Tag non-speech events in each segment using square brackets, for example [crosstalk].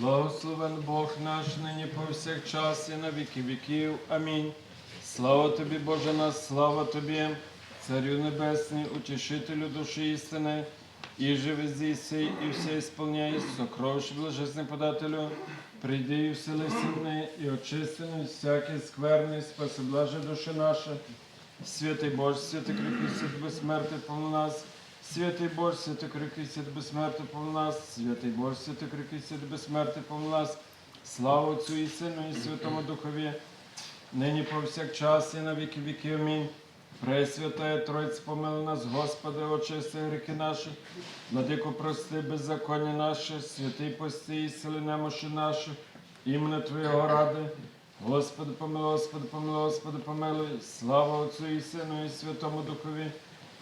Благословен Бог наш нині повсякчас і на віки віків. Амінь. Слава тобі, Боже наш, слава тобі, Царю Небесний, утішителю душі істини, і живи здійси, і все ісполняй, сокровищ блажесний подателю, прийди і вселися в неї, і очистини всякий скверний, спаси блаже душі наша. Святий Боже, святий кріпкий свят безсмертний повно нас. Святий Боже, святий свят безсмертний повно нас. Святий Боже, святий свят безсмертний повно нас. Слава Отцю і Сину, і Святому Духові, нині повсякчас і на віки віки. Амінь. Пресвятая Тройця, помили нас, Господи, очисти гріхи наші, владику прости, беззаконня наші, святий пости і сили немощі наші, імені Твоєго ради. Господи, помилуй, Господи, помилуй, Господи, помилуй. Слава Отцю і Сину, і Святому Духові,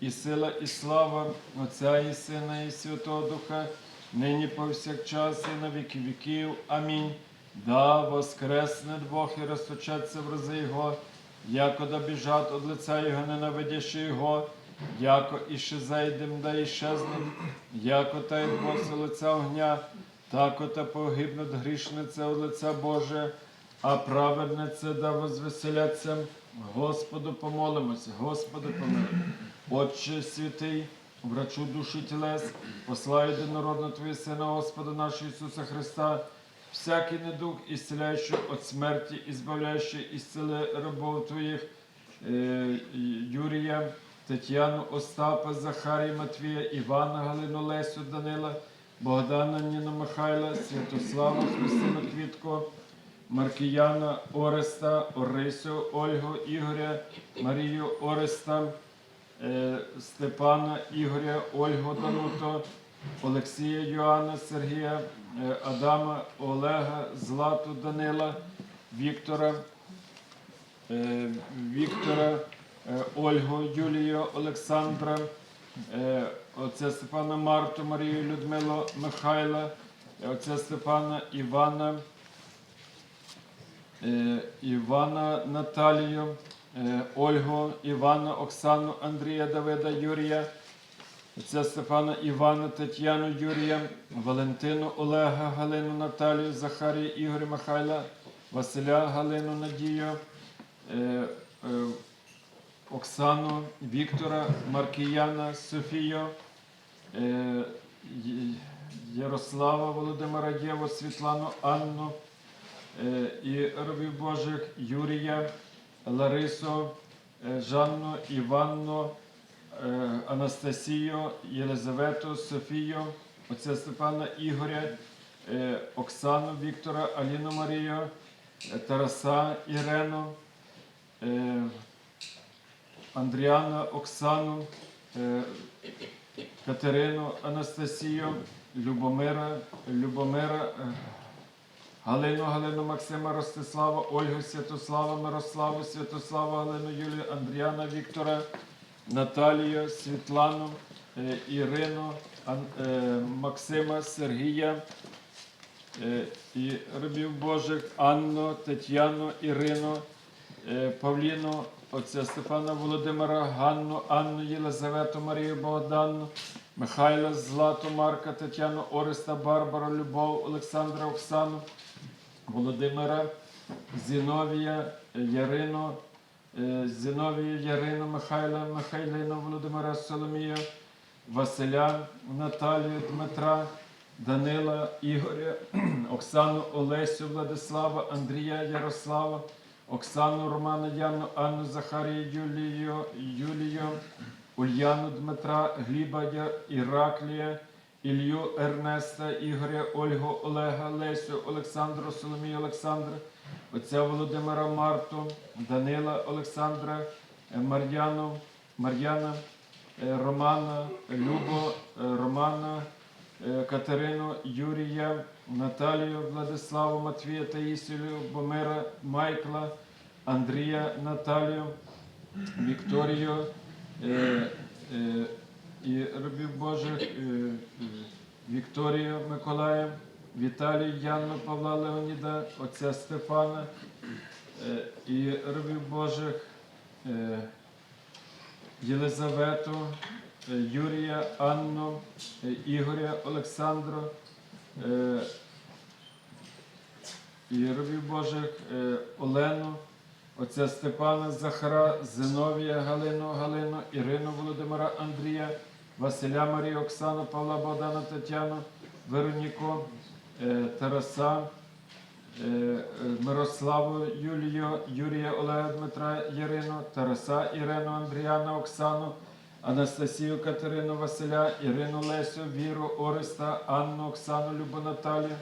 і сила, і слава Отця і Сина, і Святого Духа, нині повсякчас, і на віки віків. Амінь. Да воскресне Бог і розточаться в рази Його, яко да біжать од лиця Його, ненавидящи Його, яко іще зайдем, да іщезнем, яко та й боси лиця огня, тако та погибнуть грішниця од лиця Боже, а праведниця да возвеселяться. Господу помолимося, Господи помилуй. Отче святий, врачу душі тілес, послай єдинородно Твої Сина, Господа нашого Ісуса Христа, всякий недуг, ісцеляючий від смерті, і збавляючий ісцели рабов Твоїх, е, Юрія, Тетяну, Остапа, Захарія, Матвія, Івана, Галину, Лесю, Данила, Богдана, Ніну, Михайла, Святослава, Христину, Квітко, Маркіяна, Ореста, Орисю, Ольгу, Ігоря, Марію, Ореста, Степана, Ігоря, Ольгу, Дануто, Олексія, Йоанна, Сергія, е, Адама, Олега, Злату, Данила, Віктора, е, Віктора, е, Ольгу, Юлію, Олександра, е, отця Степана Марту, Марію, Людмилу, Михайла, е, отця Степана Івана, е, Івана Наталію, е, Ольгу, Івана, Оксану, Андрія, Давида, Юрія, отця Стефана Івана, Тетяну, Юрія, Валентину, Олега, Галину, Наталію, Захарія, Ігоря, Михайла, Василя, Галину, Надію, е, е, Оксану, Віктора, Маркіяна, Софію, е, Ярослава, Володимира Єву, Світлану, Анну, е, і робів Божих Юрія, Ларису, е, Жанну, Іванну, е, Анастасію, Єлизавету, Софію, отця Степана Ігоря, е, Оксану Віктора, Аліну Марію, Тараса Ірену, Андріана Оксану, Катерину Анастасію, Любомира, Любомира, Галину, Галину Максима, Ростислава, Ольгу, Святослава, Мирославу, Святослава, Галину, Юлію, Андріана, Віктора, Наталію, Світлану, е, Ірину, е, Максима, Сергія, е, і рабів Божих, Анну, Тетяну, Ірину, Павліну, отця Стефана Володимира, Ганну, Анну, Єлизавету, Марію Богдану, Михайла, Злату, Марка, Тетяну, Ореста, Барбару, Любов, Олександра, Оксану, Володимира, Зіновія, Ярину, е, Зіновію, Ярину, Михайла, Михайлину, Володимира, Соломію, Василя, Наталію, Дмитра, Данила, Ігоря, [clears throat] Оксану, Олесю, Владислава, Андрія, Ярослава, Оксану, Романа, Яну, Анну, Захарію, Юлію, Юлію, Ульяну, Дмитра, Гліба, Іраклія, Ілью, Ернеста, Ігоря, Ольгу, Олега, Лесю, Олександру, Соломію, Олександра, отця Володимира Марту, Данила, Олександра, е, Мар'яну, Мар'яна, е, Романа, Любо, е, Романа, Катерину, Юрія, Наталію, Владиславу, Матвія, Таїсію, Любомира, Майкла, Андрія, Наталію, Вікторію і рабів Божих, е, е, Вікторію Миколая, Віталію, Яну, Павла Леоніда, отця Стефана е, і рабів Божих. е, Єлизавету, е, Юрія, Анну, е, Ігоря, Олександру е, і робів Божих е, Олену, отця Степана, Захара, Зиновія, Галину, Галину, Ірину, Володимира, Андрія, Василя Марію, Оксану, Павла, Богдана, Тетяну, Вероніку, е, Тараса, Е, Мирославу Юлію, Юрія Олега Дмитра Ярину, Тараса Ірину, Андріана Оксану, Анастасію Катерину Василя, Ірину Лесю, Віру Ореста, Анну Оксану, Любу Наталію,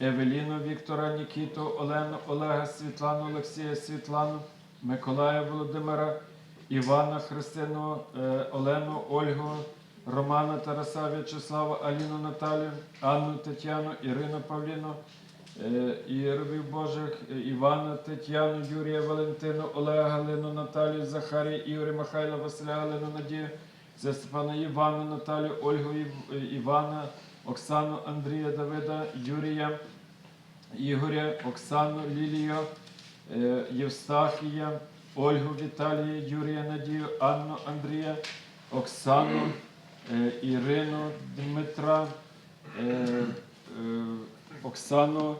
Евеліну Віктора, Нікіту, Олену, Олега, Світлану, Олексія, Світлану, Миколая Володимира, Івана Христину, е, Олену, Ольгу, Романа Тараса, В'ячеслава, Аліну Наталію, Анну Тетяну, Ірину Павліну, Е, і рабів Божих е, Івана, Тетяну, Юрія, Валентину, Олега, Галину, Наталію, Захарія, Ігоря, Михайла, Василя, Галину, Надію, Степана Івана, Наталію, Ольгу, Івана, Оксану, Андрія, Давида, Юрія, Ігоря, Оксану, Лілію, е, Євстахія, Ольгу, Віталія, Юрія, Надію, Анну, Андрія, Оксану, е, Ірину, Дмитра, е, Оксану,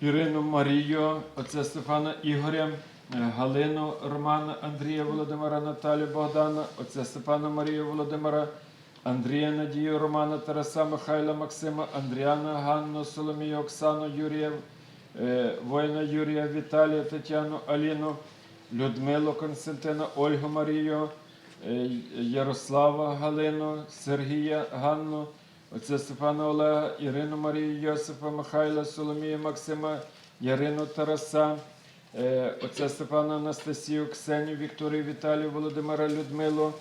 Ірину Марію, отця Стефана Ігоря, Галину Романа, Андрія Володимира, Наталію Богдана, отця Степана Марію Володимира, Андрія Надію, Романа, Тараса, Михайла, Максима, Андріана, Ганну, Соломію, Оксану, Юрія, е, воїна Юрія, Віталія, Тетяну, Аліну, Людмилу, Константина, Ольгу Марію, е, Ярослава, Галину, Сергія, Ганну, Отця Стефана Олега, Ірину Марію, Йосипа, Михайла, Соломію, Максима, Ярину Тараса, е, отця Стефана Анастасію, Ксенію, Вікторію, Віталію, Володимира, Людмилу,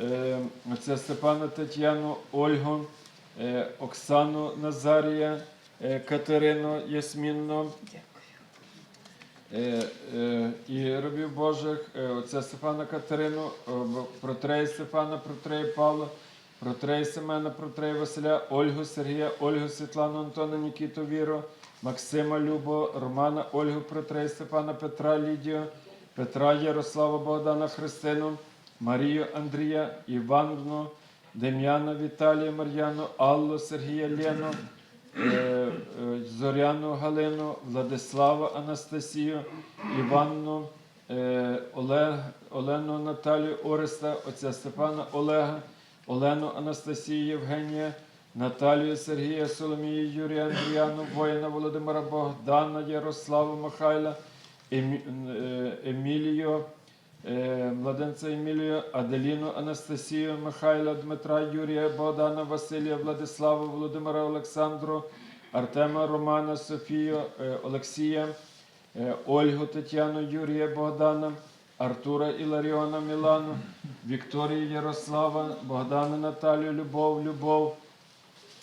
е, отця Степана Тетяну, Ольгу, е, Оксану Назарія, е, Катерину Ясмінну. І рабів Божих, е, отця Стефана Катерину, протрей Стефана, протрей Павла, протрей Семена, протрей Василя, Ольгу Сергія, Ольгу Світлану, Антона, Нікіту Віру, Максима Любо, Романа, Ольгу, протрей Стефана, Петра Лідію, Петра Ярослава, Богдана Христину, Марію Андрія, Іванну, Дем'яна, Віталія, Мар'яну, Аллу, Сергія Лену, е, е, Зоряну Галину, Владислава Анастасію, Іванну, е, Олену Наталію Ореста, отця Степана Олега, Олену Анастасію Євгенія, Наталію Сергія, Соломію, Юрія Андріану, воїна Володимира Богдана, Ярославу Михайла, Емі- Емілію, младенця Емілію, Аделіну Анастасію, Михайла, Дмитра, Юрія, Богдана, Василія, Владиславу, Володимира Олександру, Артема, Романа, Софію, е, Олексія, е, Ольгу, Тетяну, Юрія, Богдана, Артура Іларіона, Мілану, Вікторію, Ярослава, Богдана, Наталію, Любов, Любов,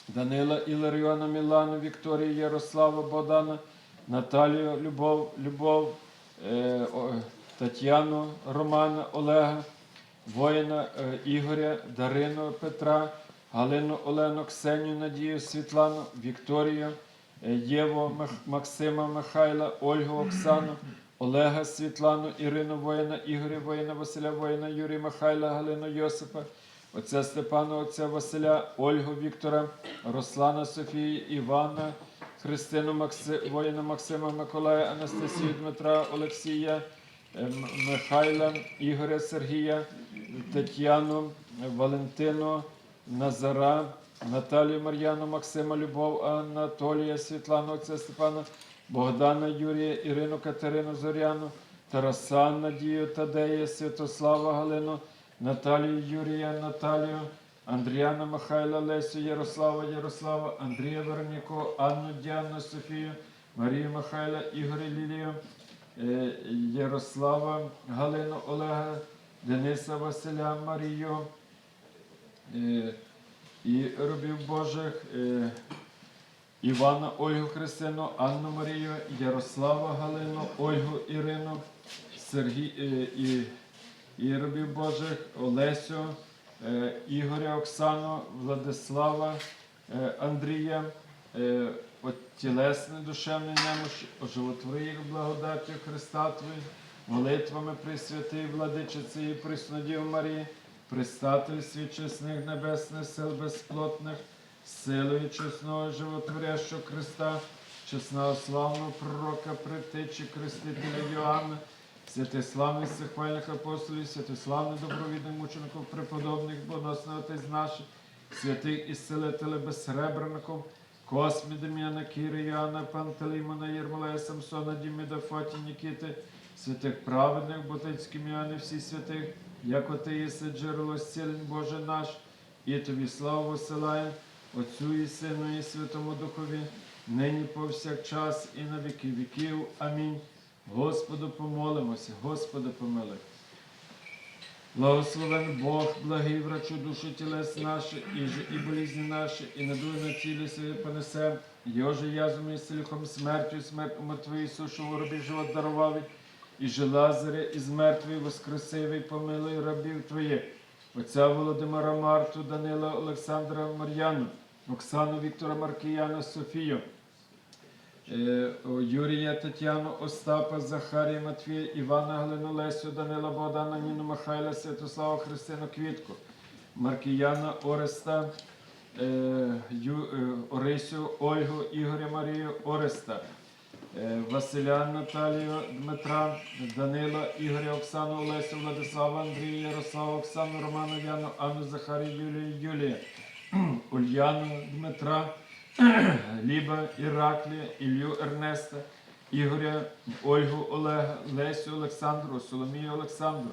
Данила Іларіона, Мілану, Вікторію, Ярослава, Богдана, Наталію, Любов, Любов, е, Тетяну, Романа, Олега, воїна е, Ігоря, Дарину Петра, Галину Олену, Ксенію, Надію, Світлану, Вікторію, е, Єву, Максима, Михайла, Ольгу, Оксану, Олега, Світлану, Ірину воїна, Ігоря воїна, Василя воїна, Юрія Михайла, Галину Йосипа, отця Степана, отця Василя, Ольгу Віктора, Руслана Софію, Івана, Христину Макси... воїна Максима Миколая, Анастасію Дмитра, Олексія, Михайла, Ігоря Сергія, Тетяну, Валентину, Назара, Наталію Мар'яну, Максима, Любов, Анатолія, Світлану, отця Степана, Богдана, Юрія, Ірину, Катерину, Зоряну, Тараса, Надію, Тадея, Святослава, Галину, Наталію, Юрія, Наталію, Андріана, Михайла, Лесю, Ярослава, Ярослава, Андрія Вероніку, Анну, Діану, Софію, Марію Михайла, Ігоря Лілію, Ярослава, Галину, Олега, Дениса, Василя, Марію, е, і робів Божих, е, Івана Ольгу Христину, Анну Марію, Ярослава Галину, Ольгу Ірину, Сергій е, і, і робів Божих, Олесю, е, Ігоря Оксану, Владислава, е, Андрія, е, от тілесне душевне немощі, оживотвори їх благодаттю Христа Твої, молитвами Пресвятої Владичиці і Преснодів Марії, пристатель світ чесних небесних сил безплотних, силою чесного животворящого Христа, чесного славного пророка, притечі Крестителя Йоанна, святиславних всехвальних апостолів, святиславних добровідних мучеників, преподобних, боносних отець наших, святих ісцелителів безсребреників, Космі, Дем'яна, Кіри, Йоанна, Пантелеймона, Єрмолея, Самсона, Діміда, Фоті, Нікіти, святих праведних, Ботицьким Іоанни, всі святих, як ти єси джерело зцілень Боже наш, і тобі славу висилаємо, Отцю і Сину, і Святому Духові, нині повсякчас і на віки віків. Амінь. Господу помолимося, Господи помилуй. Благословен Бог, благий врачу душу тілес наші, і же і болізні наші, і надуй на цілі свої понесе. Йоже язом і силіхом смертю, смерть Ісушу в робі живот дарував, і же Лазаря, із мертвий воскресивий, помилуй рабів Твоїх. Отця Володимира Марту, Данила, Олександра Мар'яну, Оксану Віктора Маркіяна, Софію, Юрія, Тетяну, Остапа, Захарія, Матвія, Івана, Галину, Лесю, Данила, Богдана, Ніну, Михайла, Святослава, Христину, Квітку, Маркіяна, Ореста, е, е, Орисю, Ольгу, Ігоря, Марію, Ореста, е, Василя, Наталію, Дмитра, Данила, Ігоря, Оксану, Олесю, Владислава, Андрія, Ярослава, Оксану, Роману, Яну, Анну, Захарію, Юлію, Юлія, [clears throat] Ульяну, Дмитра, Ліба, Іраклія, Ілью Ернеста, Ігоря, Ольгу Олега, Лесю Олександру, Соломію Олександру,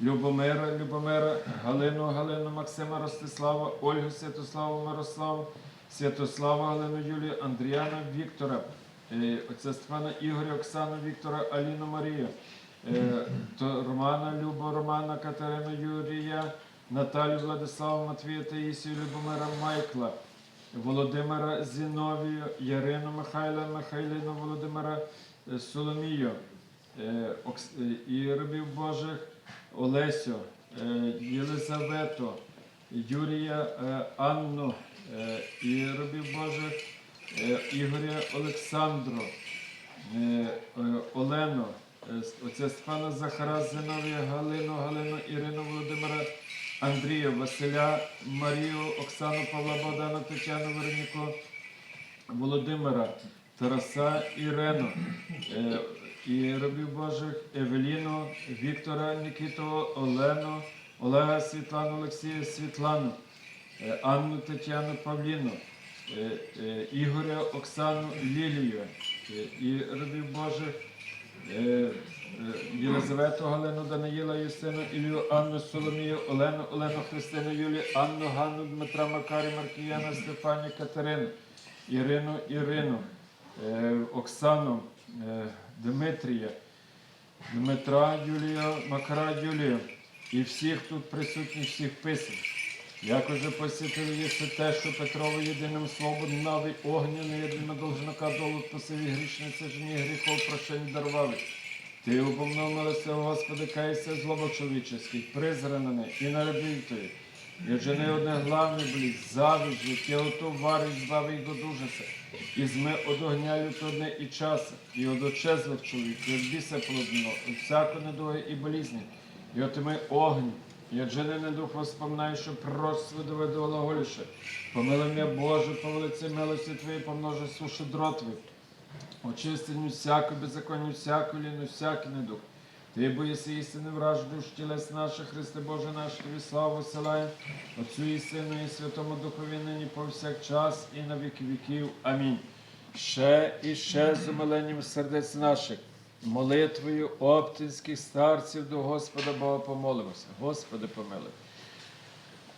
Любомира, Любомира, Галину, Галину, Максима Ростислава, Ольгу Святославу, Мирославу, Святослава, Галину, Юлію, Андріана, Віктора, е, отця Стефана, Ігоря, Оксану, Віктора, Аліну Марію, е, Романа, Любу, Романа, Катерину, Юрія, Наталю, Владиславу, Матвія, Таїсію, Любомира, Майкла, Володимира Зіновію, Ярину Михайла, Михайлину Володимира е, Соломію, е, е, і рабів Божих Олесю, Єлизавету, Юрія Анну, і рабів Божих Ігоря Олександру, Олену, е, с- Степана Захара, Зиновія, Галину, Галину, Ірину Володимира, Андрія, Василя, Марію, Оксану, Павла, Богдана, Тетяну, Вероніку, Володимира, Тараса, Ірену, е, і рабів Божих, Евеліну, Віктора, Нікіту, Олену, Олега, Світлану, Олексія, Світлану, е, Анну, Тетяну, Павліну, е, Ігоря, Оксану, Лілію, і рабів Божих, Єлизавету, Галину, Даниїла, Юстину, Ілію, Анну, Соломію, Олену, Олену, Христину, Юлію, Анну, Ганну, Дмитра, Макарі, Маркіяна, Стефані, Катерину, Ірину, Ірину, е, Оксану, е, Дмитрія, Дмитра, Юлія, Макара, Юлію і всіх тут присутніх, всіх писань. Як уже посітили єси те, що Петрово єдиним словом навий огняний, єдино должнока долу посиві грішниці, жені гріхов прощень дарували. Ти обомномилися, Господи, кайся злоба чоловіческих, призранений і нарабів твоїх. І вже не одне главне блість, завість, життя ото варить, збави його дужася. І зме од огня одне і часа, і од очезлих чоловіків, і від біса плодного, і всяко недуги і болізні, і от ми огні, і от женений дух воспоминає, що пророцтво доведе глаголіше. Помили Боже, по велиці милості Твої, помножи суші дротві. Очистить всяку беззаконні, всяку ліну, всякий недух. Ти боїси істини враж душ тілес наших, Христе Боже наш, Тобі славу силаєм, Отцю і Сину, і Святому Духові нині повсякчас і на віки віків. Амінь. Ще і ще з умиленням сердець наших, молитвою оптинських старців до Господа Бога помолимося. Господи, помилуй.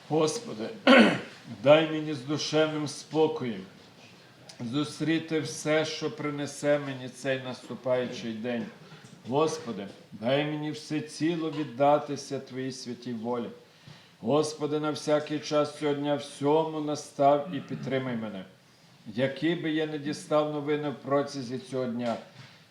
Господи, [clears throat] дай мені з душевним спокоєм зустріти все, що принесе мені цей наступаючий день. Господи, дай мені все ціло віддатися Твоїй святій волі. Господи, на всякий час сьогодні всьому настав і підтримай мене. Які би я не дістав новини в процязі цього дня,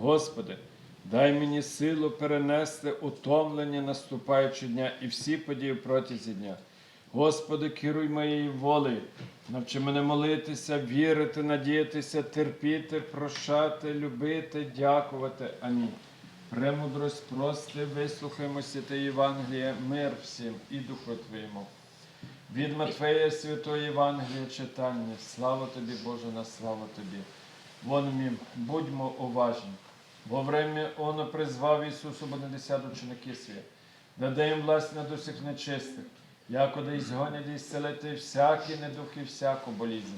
Господи, дай мені силу перенести утомлення наступаючого дня і всі події протязі дня. Господи, керуй моєю волею, навчи мене молитися, вірити, надіятися, терпіти, прощати, любити, дякувати. Амінь. Премудрость прости, вислухаймо святе Євангеліє, мир всім і Духу Твоєму. Від Матфея Святого Євангелія читання. Слава тобі, Боже, на слава тобі. Вон мім, будьмо уважні. Во время оно призвав Ісусу Бонедесят ученики свої, даде їм власть над усіх нечистих, якода ізгонять і зцелити всякі і всяку болізнь.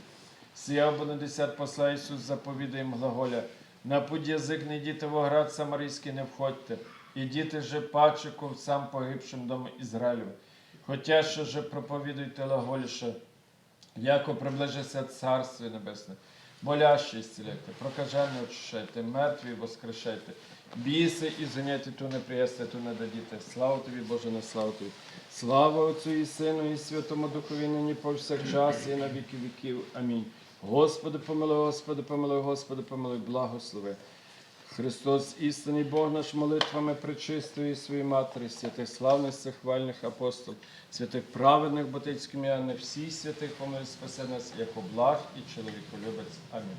Сія Бонедесят посла Ісус заповідає їм глаголя, на путь язик не йдіте в оград Самарійський не входьте, ідіте же паче ковцам погибшим дому Ізраїлю. Хотя що же проповідуйте глаголіше, яко приближиться Царство Небесне. Болящі зціляйте, прокажені очищайте, мертві воскрешайте, біси і зганяйте ту неприясне, ту не дадіте. Слава тобі, Боже, на славу тобі. Слава Отцю і Сину, і Святому Духові, нині повсякчас, і на віки віків. Амінь. Господи, помилуй, Господи, помилуй, Господи, помилуй, благослови. Христос, істинний Бог наш молитвами причистої своїй матері, святих славних хвальних апостол, святих праведних ботицьких м'яних, всіх святих помилуй спасе нас, як благ і чоловіколюбець. Амінь.